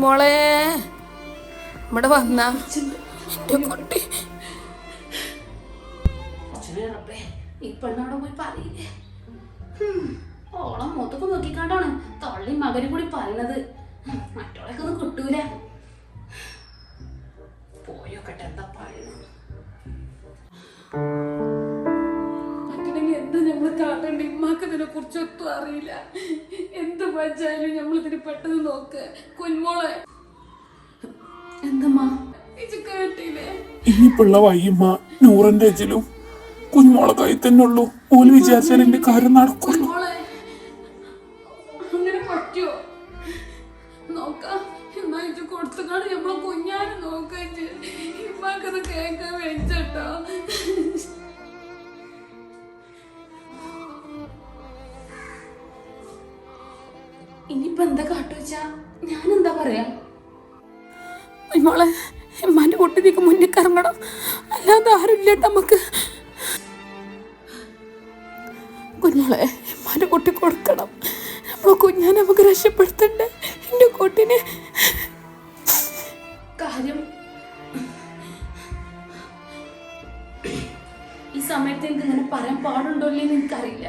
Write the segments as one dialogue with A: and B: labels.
A: കുഞ്ഞുമോളെ ഇവിടെ വന്ന. എന്റെ കുട്ടി
B: പോയി ഓളം മുഖത്തൊക്കെ നോക്കിക്കാണ്ടാണ് തള്ളി മകനും കൂടി പറയണത്. മറ്റോളൊക്കെ ഒന്നും കിട്ടൂല. പോയോക്കട്ടെ എന്താ പറയുന്നത്
C: ഇതിനെ കുറിച്ചൊന്നും അറിയില്ല. എന്ത് വച്ചാലും നമ്മളിതിന് പെട്ടെന്ന് നോക്ക്. കുഞ്ഞോളെ
B: എന്തമ്മാ?
C: ഇത് കേട്ടില്ലേ?
D: ഇനിയിപ്പുള്ള വയ്യമ്മ നൂറിന്റെ എജിലും കുഞ്ഞുമോളെ കൈ തന്നെ ഉള്ളൂ. ഓൽ വിചാരിച്ചാൽ എന്റെ കാര്യം നടക്കുള്ളൂ.
C: മോളെ അങ്ങനെ പറ്റുമോ നോക്കാം. എന്നാ ഇത് കൊടുത്തുകാണ് നമ്മളെ കുഞ്ഞാനെ നോക്കാൻ ഇമ്മാക്കത് കേൾക്കാൻ വെച്ചട്ടോ
A: കുഞ്ഞുമോളെ എമ്മാന്റെ കുട്ടി മുന്നിൽ കറങ്ങണം. അല്ലാതെ ആരുമില്ല നമുക്ക്. കുഞ്ഞോളെ എമ്മാന്റെ കുട്ടി കൊടുക്കണം. നമ്മളെ കുഞ്ഞാൻ നമുക്ക് രക്ഷപ്പെടുത്തണ്ടേ? എന്റെ കുട്ടിനെ.
B: കാര്യം ഈ സമയത്ത് എനിക്ക് ഇങ്ങനെ പറയാൻ പാടുണ്ടോ ഇല്ലെന്ന് എനിക്കറിയില്ല.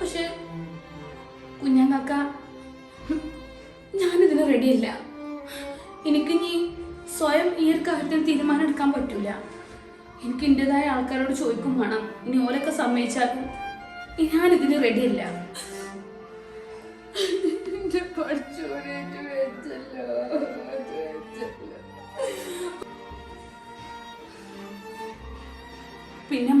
B: പക്ഷെ കുഞ്ഞാങ്കാക്ക ഞാനിതിന് പറ്റൂല എനിക്ക് എന്റെതായ ആൾക്കാരോട് ചോദിക്കും വേണം. ഇനി ഓലൊക്കെ സമ്മതിച്ചാലും ഞാനിതിന് റെഡിയല്ല
C: എന്റെ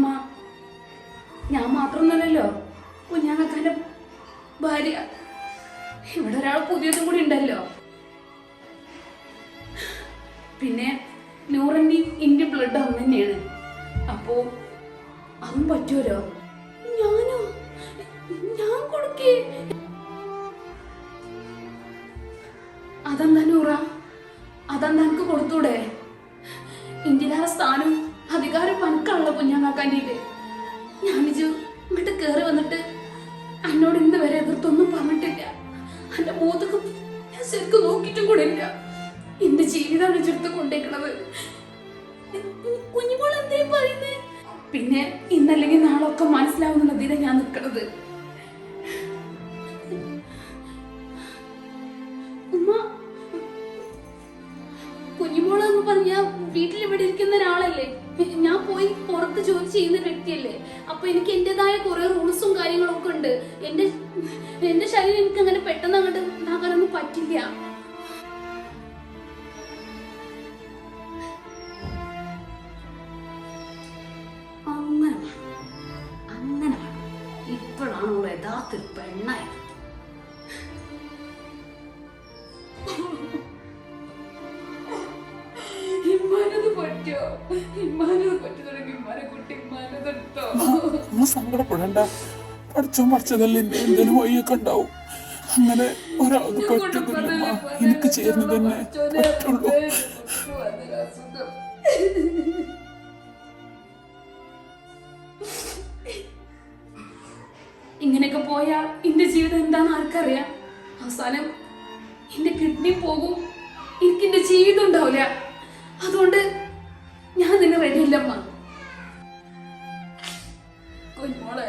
C: അതും
B: പറ്റൂരോ ഞാനോ? ഞാൻ കൊടുക്കേ. അതെന്താ നൂറ? അതെന്താ എനിക്ക് കൊടുത്തൂടെ? ഇന്ത്യയിലെ സ്ഥാനം അധികാരം പനക്കാണല്ലോ കുഞ്ഞാങ്ങാക്കാന്റെ ഇജു ഇങ്ങോട്ട് കയറി വന്നിട്ട് എന്നോട് ഇന്ന് വരെ എതിർത്തൊന്നും പറഞ്ഞിട്ടില്ല. എന്റെ മൂത്തൊക്കെ ഞാൻ ശരിക്കും നോക്കിയിട്ടും കൂടെ ഇല്ല. എന്റെ ജീവിതമാണ് ചെറുത്ത് കൊണ്ടേക്കണത്. കുഞ്ഞുമോൾ എന്തേ പറയുന്നേ? പിന്നെ ഇന്നല്ലെങ്കിൽ നാളൊക്കെ മനസ്സിലാവുന്ന മനസ്സിലാവുന്നുള്ളതിനെ ഞാൻ നിൽക്കണത്. കുഞ്ഞുമോളെന്ന് പറഞ്ഞ വീട്ടിൽ ഇവിടെ ഇരിക്കുന്ന ഒരാളല്ലേ? ഞാൻ പോയി പുറത്ത് ജോലി ചെയ്യുന്ന വ്യക്തിയല്ലേ? അപ്പൊ എനിക്ക് എന്റേതായ കുറെ റൂൾസും കാര്യങ്ങളും ഒക്കെ ഉണ്ട്. എന്റെ എന്റെ ശരീരം എനിക്ക് അങ്ങനെ പെട്ടെന്ന് അങ്ങോട്ട് ഇതാകാനൊന്നും പറ്റില്ല. അവൾ യഥാർത്ഥ ഒരു പെണ്ണായത്
C: ഇമ്മാനത് പറ്റോ ഇമ്മാനത് പറ്റുന്നുണ്ടെങ്കിൽ ഇമ്മാനെ കുട്ടി ഇമ്മാനത് എടുത്തോ
D: നമ്മൾ സങ്കടപ്പെടണ്ട പഠിച്ചോ പഠിച്ചതല്ലേ എന്റെ എന്തെങ്കിലും വഴിയൊക്കെ ഉണ്ടാവും അങ്ങനെ ഒരാൾക്ക് പറ്റുന്നില്ല എനിക്ക് ചേർന്ന് തന്നെ പറ്റുള്ളൂ
B: ഇങ്ങനെയൊക്കെ പോയാൽ എന്റെ ജീവിതം എന്താണെന്ന് ആർക്കറിയാം? അവസാനം എന്റെ കിഡ്നി പോകും. എനിക്ക് എന്റെ ജീവിതം ഉണ്ടാവില്ല. അതുകൊണ്ട് ഞാൻ നിന്നെ റെഡിയില്ലമ്മ.
C: കുഞ്ഞോളെ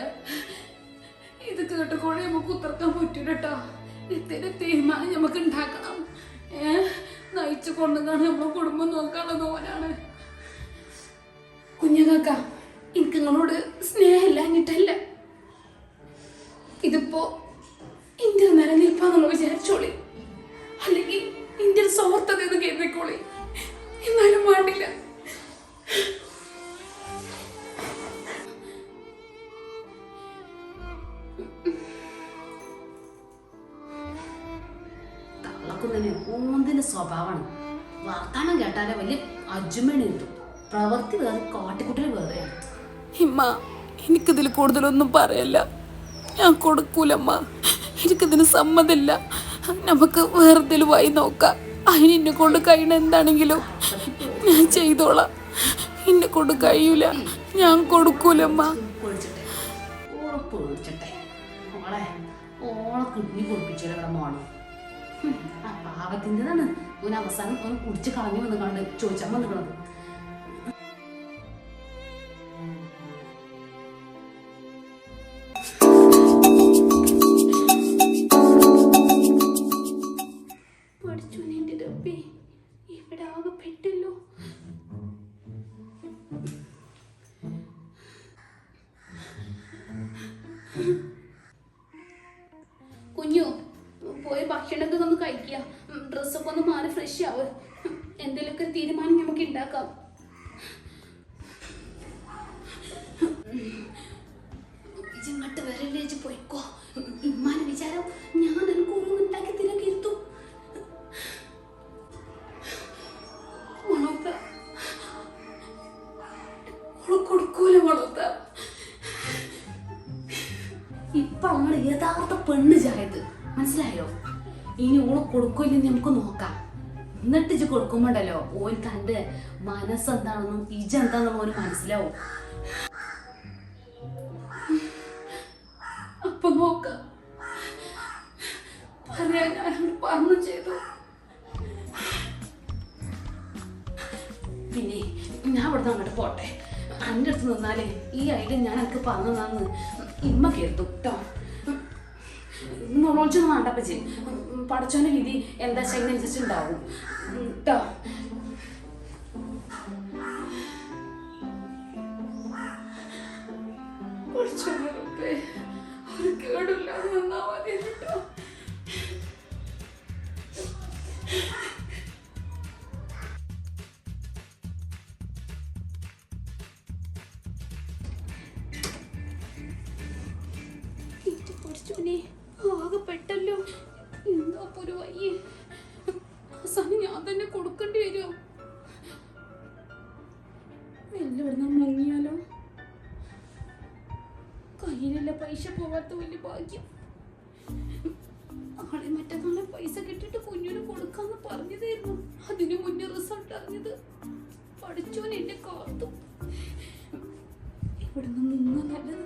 C: ഇത് കേട്ടുകൂടെ നമുക്ക് ഉത്തർക്കാൻ പറ്റൂല കേട്ടോ ഇത്തിരി തീരുമാനം നമുക്ക് ഉണ്ടാക്കണം ഏ? നയിച്ചു കൊണ്ടുതാണ് നമ്മളെ കുടുംബം നോക്കാനുള്ളത് പോലാണ്
B: കുഞ്ഞുങ്ങൾക്ക എനിക്ക് നിങ്ങളോട് സ്നേഹമില്ലാഞ്ഞിട്ടല്ല വിചാരിച്ചോളി അല്ലെങ്കിൽ എന്റെ ഒരു സ്വാർത്ഥത എന്ന് കരുതിക്കോളി എന്നാലും വേണ്ടില്ല. തള്ളക്കുന്നതിന് ഓന്തിന്റെ സ്വഭാവമാണ്. വർത്താനം കേട്ടാലേ വലിയ അജുമണി കിട്ടും. പ്രവൃത്തി വേറെ കാട്ടിക്കുട്ടൽ വേറെയാണ്
A: ഇമ്മ എനിക്കിതിൽ കൂടുതലൊന്നും പറയല്ല. ഞാൻ കൊടുക്കൂലമ്മ. എനിക്കിതിന് സമ്മതമില്ല നമുക്ക് വായി നോക്കാം. അതിന് എന്നെ കൊണ്ട് കഴിയണ എന്താണെങ്കിലും ഞാൻ ചെയ്തോളാം. എന്നെ കൊണ്ട് കഴിയൂല. ഞാൻ കൊടുക്കൂലമ്മ.
B: ഓളെ കിഡ്നി പൊടിപ്പിച്ചാൽ ഇവിടെ മോണം ആ പാവ അതിന്റെതാണ് ഓൻ അവസാനം കുടിച്ച് കളഞ്ഞു വന്ന് കണ്ട് ചോദിച്ചാൽ വന്നിക്കണത്. പെട്ടല്ലോ കുഞ്ഞു പോയി ഭക്ഷണമൊക്കെ ഒന്ന് കഴിക്കുക ഡ്രസ്സൊക്കെ ഒന്ന് മാറി ഫ്രഷ് ആവ് എന്തെങ്കിലുമൊക്കെ തീരുമാനം നമുക്ക് ഉണ്ടാക്കാം ഇങ്ങോട്ട് വരല്ലേ പോയിക്കോ ഇമ്മാനെ വിചാരം ഞാൻ ഇനി ഓൾ കൊടുക്കില്ലെന്ന് നമുക്ക് നോക്കാം എന്നിട്ട് ഇജ്ജ് കൊടുക്കുമ്പോണ്ടല്ലോ ഓൻ തന്റെ മനസ്സെന്താണെന്നും ഇജ് എന്താണെന്നും ഓന് മനസ്സിലാവും അപ്പൊ നോക്കാം പറയാൻ ഞാൻ പറഞ്ഞു ചെയ്തു പിന്നെ ഞാൻ ഇവിടുന്ന് അങ്ങോട്ട് പോട്ടെ എന്റെ അടുത്ത് നിന്നാലേ ഈ ഐഡിയ ഞാൻ എനിക്ക് പറഞ്ഞു ഇമ്മ കേട്ടു കേട്ടോ നോളൊന്നും വേണ്ട പടച്ചോന്റെ വിധി എന്താ ചെയ്യുന്നതനുസരിച്ചുണ്ടാവും കേട്ടോ
C: പഠിച്ചോനെ റബ്ബേ, ഒരു കേടില്ലാതെ നിന്നാ കേട്ടോ
B: പൈസ പോകാത്ത വലിയ ഭാഗ്യം. ആളെ മറ്റന്നാളെ പൈസ കിട്ടിട്ട് കുഞ്ഞിന് കൊടുക്കാന്ന് പറഞ്ഞതായിരുന്നു. അതിന് മുന്നേ റിസൾട്ട് അറിഞ്ഞത് പഠിച്ചോൻ എന്നെ കാത്തു. ഇവിടുന്ന് നിന്ന് നല്ലത്.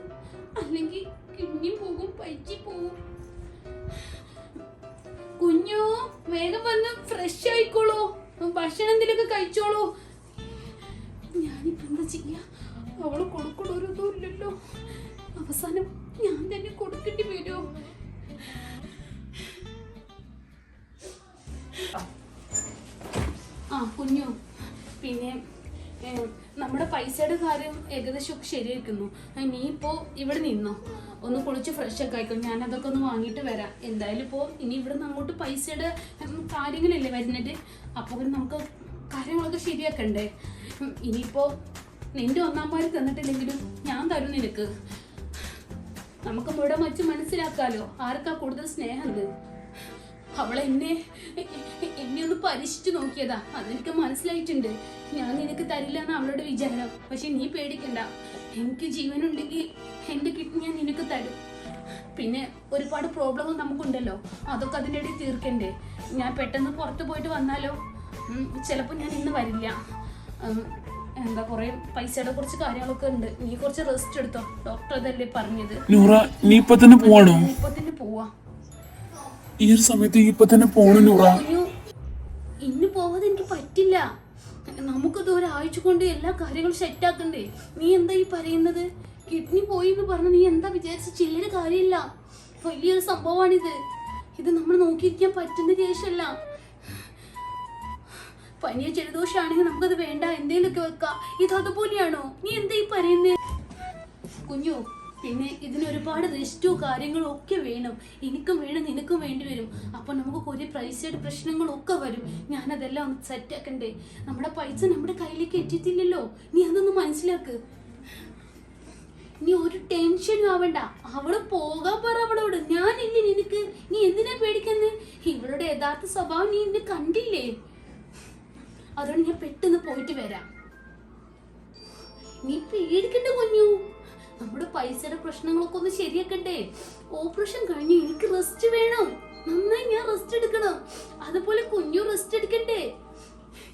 B: അല്ലെങ്കിൽ കിഡ്നി പോകും പൈച്ചി പോകും. കുഞ്ഞു വേഗം വന്ന് ഫ്രഷ് ആയിക്കോളൂ. ഭക്ഷണം എന്തെങ്കിലുമൊക്കെ കഴിച്ചോളൂ. ഞാനിപ്പോ എന്താ ചെയ്യാ? അവൾ കൊടുക്കണോരൊന്നും ഇല്ലല്ലോ. അവസാനം ഞാൻ തന്നെ കൊടുക്കേണ്ടി വരുമോ ആ കുഞ്ഞു. പിന്നെ നമ്മുടെ പൈസയുടെ കാര്യം ഏകദേശം ഒക്കെ ശരിയായിരിക്കുന്നു നീ ഇപ്പോൾ ഇവിടെ നിന്നോ? ഒന്ന് കുളിച്ച് ഫ്രഷ് ഒക്കെ ആയിക്കോ. ഞാൻ അതൊക്കെ ഒന്ന് വാങ്ങിയിട്ട് വരാം. എന്തായാലും ഇപ്പോ ഇനി ഇവിടെ നിന്ന് അങ്ങോട്ട് പൈസയുടെ കാര്യങ്ങളല്ലേ വരുന്നത്? അപ്പോൾ പിന്നെ നമുക്ക് കാര്യങ്ങളൊക്കെ ശരിയാക്കണ്ടേ? ഇനിയിപ്പോ നിന്റെ ഒന്നാമാര് തന്നിട്ടില്ലെങ്കിലും ഞാൻ തരും നിനക്ക്. നമുക്ക് ഇവിടെ വച്ച് മനസ്സിലാക്കാലോ. ആർക്കാ കൂടുതൽ സ്നേഹം അവൾ എന്നെ എന്നെ ഒന്ന് പരീക്ഷിച്ചു നോക്കിയതാ. അതെനിക്ക് മനസ്സിലായിട്ടുണ്ട്. ഞാൻ നിനക്ക് തരില്ല എന്ന് അവളുടെ വിചാരം. പക്ഷെ നീ പേടിക്കണ്ട. എനിക്ക് ജീവനുണ്ടെങ്കിൽ എന്റെ കിഡ്നി ഞാൻ നിനക്ക് തരും. പിന്നെ ഒരുപാട് പ്രോബ്ലങ്ങൾ നമുക്കുണ്ടല്ലോ. അതൊക്കെ അതിന്റെ ഇടയിൽ തീർക്കണ്ടേ? ഞാൻ പെട്ടെന്ന് പുറത്ത് പോയിട്ട് വന്നാലോ? ചിലപ്പോൾ ഞാൻ ഇന്ന് വരില്ല. എന്താ കുറേ പൈസയുടെ കുറച്ച് കാര്യങ്ങളൊക്കെ ഉണ്ട്. നീ കുറച്ച് റെസ്റ്റ് എടുത്തോ? ഡോക്ടർ അതല്ലേ പറഞ്ഞത്.
D: നൂറ നീ ഇപ്പൊ തന്നെ പോവാണോ?
B: ഇപ്പൊ തന്നെ പോവാ.
D: ഈ ഒരു സമയത്ത് ഇപ്പൊ തന്നെ പോണു നൂറ.
B: ഇന്ന് പോവാതെ എനിക്ക് പറ്റില്ല. നമുക്കത് ഒരാഴ്ച കൊണ്ട് എല്ലാ കാര്യങ്ങളും സെറ്റ് ആക്കണ്ടേ? നീ എന്താ ഈ പറയുന്നത്? കിഡ്നി പോയി എന്ന് പറഞ്ഞ നീ എന്താ വിചാരിച്ച ചില്ലൊരു കാര്യമില്ല. വലിയൊരു സംഭവമാണിത് ഇത് നമ്മൾ നോക്കിയിരിക്കാൻ പറ്റുന്ന കേസല്ല പനിയ ജലദോഷമാണെങ്കിൽ നമുക്കത് വേണ്ട. എന്തേലൊക്കെ വെക്കാം. ഇത് അതുപോലെയാണോ? നീ എന്താ ഈ പറയുന്നേ? കുഞ്ഞു പിന്നെ ഇതിന് ഒരുപാട് റിസ്റ്റോ കാര്യങ്ങളും ഒക്കെ വേണം. എനിക്കും വേണം നിനക്കും വേണ്ടി വരും. അപ്പൊ നമുക്ക് കുറേ പൈസയുടെ പ്രശ്നങ്ങളൊക്കെ വരും. ഞാനതെല്ലാം ഒന്ന് സെറ്റാക്കണ്ടേ നമ്മുടെ പൈസ നമ്മുടെ കയ്യിലേക്ക് എത്തിയിട്ടില്ലല്ലോ. നീ അതൊന്ന് മനസ്സിലാക്ക്. നീ ഒരു ടെൻഷനും ആവണ്ട. അവൾ പോകാൻ പറ അവളോട്. ഞാനില്ല നിനക്ക്? നീ എന്തിനാ പേടിക്കുന്നത് ഇവളുടെ യഥാർത്ഥ സ്വഭാവം നീ ഇന്ന് കണ്ടില്ലേ? അതുകൊണ്ട് ഞാൻ പെട്ടെന്ന് പോയിട്ട് വരാം. നീ പേടിക്കണ്ട കുഞ്ഞു. നമ്മുടെ പൈസയുടെ പ്രശ്നങ്ങളൊക്കെ ഒന്ന് ശരിയാക്കണ്ടേ. ഓപ്പറേഷൻ കഴിഞ്ഞ് എനിക്ക് റെസ്റ്റ് വേണം. നന്നായി ഞാൻ റെസ്റ്റ് എടുക്കണം. അതുപോലെ കുഞ്ഞു റെസ്റ്റ് എടുക്കണ്ടേ.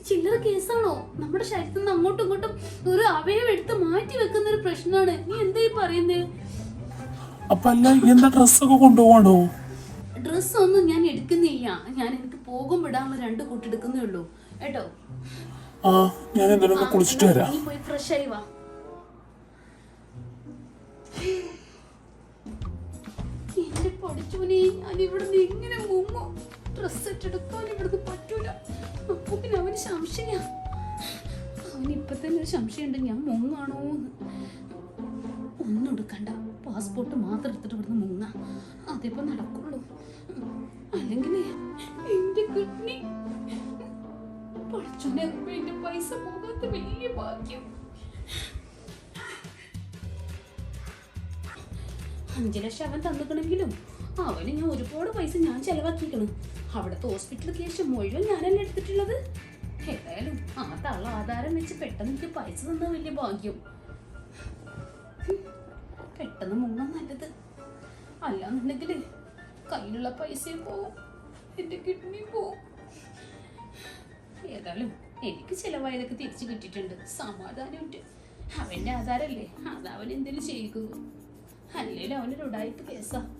B: ചില്ലറ കേസാണോ? നമ്മുടെ ശരീരത്തിൽ നിന്ന് അങ്ങോട്ടും ഇങ്ങോട്ടും ഒരു അവയവം എടുത്ത് മാറ്റി വെക്കുന്ന ഒരു പ്രശ്നമാണ്. നീ എന്താ ഈ പറയുന്നത്
D: അപ്പൊ അല്ല ഈ എന്താ ഡ്രസ്സൊക്കെ കൊണ്ടുപോകണോ
B: ഡ്രസ്സ് ഒന്നും ഞാൻ എടുക്കുന്നില്ല. ഞാൻ എനിക്ക് പോകും വിടാനുള്ള രണ്ട് കൂട്ടെടുക്കുന്നേ ഉള്ളൂ. കേട്ടോ?
D: ആ ഞാൻ എന്തായാലും കുളിച്ചിട്ട് വരാം.
B: നീ പോയി ഫ്രഷ് ആയി വാ. എന്റെ പഠിച്ചോനെ ഞാൻ ഇവിടുന്ന് എങ്ങനെ മുങ്ങോ. ഡ്രസ് ഇട്ടെടുക്കാൻ ഇവിടുന്ന് പറ്റൂല. അപ്പൊ പിന്നെ അവന് സംശയ അവന് ഇപ്പൊ തന്നെ ഒരു സംശയമുണ്ട്. ഞാൻ മുങ്ങാണോ ഒന്നും എടുക്കണ്ട. പാസ്പോർട്ട് മാത്രം എടുത്തിട്ട് ഇവിടുന്ന് മുങ്ങ അതിപ്പോ നടക്കുള്ളൂ. അല്ലെങ്കിൽ എന്റെ കിഡ്നി പഠിച്ചോനെ പൈസ വലിയ ഭാഗ്യം. അഞ്ചു ലക്ഷം അവൻ തന്നിക്കണമെങ്കിലും അവന് ഞാൻ ഒരുപാട് പൈസ ഞാൻ ചെലവാക്കിയിരിക്കണം. അവിടുത്തെ ഹോസ്പിറ്റൽ കേസ് മുഴുവൻ ഞാനല്ലേ എടുത്തിട്ടുള്ളത്? ഏതായാലും ആ തള്ള ആധാരം വെച്ച് പെട്ടെന്ന് എനിക്ക് പൈസ തന്ന വലിയ ഭാഗ്യം. പെട്ടെന്ന് മുങ്ങാൻ നല്ലത്. അല്ലാന്നുണ്ടെങ്കിൽ കയ്യിലുള്ള പൈസയും പോവും. എന്റെ കിഡ്നി പോവും. ഏതായാലും എനിക്ക് ചിലവായതൊക്കെ തിരിച്ചു കിട്ടിയിട്ടുണ്ട്. സമാധാനമുണ്ട്. അവന്റെ ആധാരല്ലേ? അത് അവൻ എന്തെങ്കിലും ചെയ്യിക്കുന്നു? അല്ലെങ്കിൽ അവനൊരു ഉടായ്പ കേസാ.